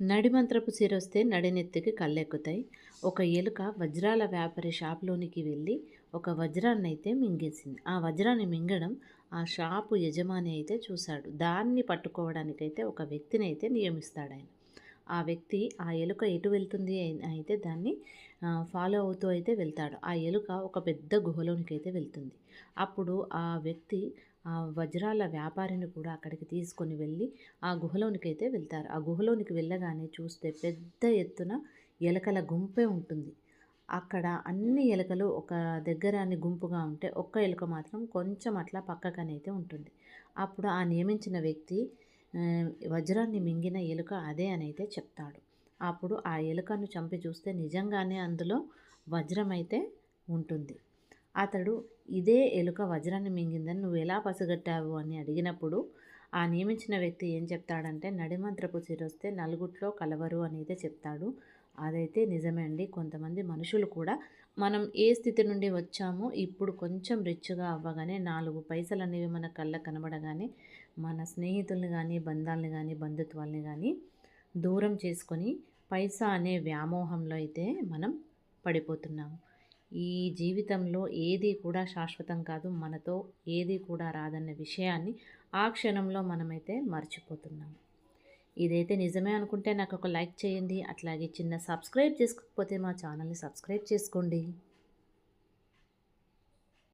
నడిమంత్రపు సిరొస్తే నడినెత్తికి కళ్ళెక్కుతాయి. ఒక ఎలుక వజ్రాల వ్యాపారి షాప్లోనికి వెళ్ళి ఒక వజ్రాన్ని అయితే మింగేసింది. ఆ వజ్రాన్ని మింగడం ఆ షాపు యజమాని అయితే చూశాడు. దాన్ని పట్టుకోవడానికైతే ఒక వ్యక్తిని అయితే నియమిస్తాడు ఆయన ఆ వ్యక్తి ఆ ఎలుక ఎటు వెళ్తుంది అయితే దాన్ని ఫాలో అవుతూ అయితే వెళ్తాడు. ఆ ఎలుక ఒక పెద్ద గుహలోనికి అయితే వెళ్తుంది. అప్పుడు ఆ వ్యక్తి ఆ వజ్రాల వ్యాపారిని కూడా అక్కడికి తీసుకొని వెళ్ళి ఆ గుహలోనికి అయితే వెళ్తారు. ఆ గుహలోనికి వెళ్ళగానే చూస్తే పెద్ద ఎత్తున ఎలకల గుంపే ఉంటుంది. అక్కడ అన్ని ఎలుకలు ఒక దగ్గర అన్ని గుంపుగా ఉంటే ఒక్క ఎలుక మాత్రం కొంచెం అట్లా పక్కకనైతే ఉంటుంది. అప్పుడు ఆ నియమించిన వ్యక్తి వజ్రాన్ని మింగిన ఎలుక అదే అని అయితే చెప్తాడు. అప్పుడు ఆ ఎలుకను చంపి చూస్తే నిజంగానే అందులో వజ్రం అయితే ఉంటుంది. అతడు ఇదే ఎలుక వజ్రాన్ని మింగిందని నువ్వు ఎలా పసిగట్టావు? అని అడిగినప్పుడు ఆ నియమించిన వ్యక్తి ఏం చెప్తాడంటే నడిమంత్రపు చిరొస్తే నలుగుట్లో కలవరు అని అయితే చెప్తాడు. అదైతే నిజమే అండి. కొంతమంది మనుషులు కూడా మనం ఏ స్థితి నుండి వచ్చామో ఇప్పుడు కొంచెం రిచ్గా అవ్వగానే నాలుగు పైసలు అనేవి మన కళ్ళ కనబడగానే మన స్నేహితుల్ని కానీ బంధాలని కానీ బంధుత్వాల్ని కానీ దూరం చేసుకొని పైసా అనే వ్యామోహంలో అయితే మనం పడిపోతున్నాము. ఈ జీవితంలో ఏది కూడా శాశ్వతం కాదు. మనతో ఏది కూడా రాదన్న విషయాన్ని ఆ క్షణంలో మనమైతే మర్చిపోతున్నాము. ఇదైతే నిజమే అనుకుంటే నాకు ఒక లైక్ చేయండి అట్లాగే చిన్న సబ్స్క్రైబ్ చేసుకోకపోతే మా ఛానల్ని సబ్స్క్రైబ్ చేసుకోండి.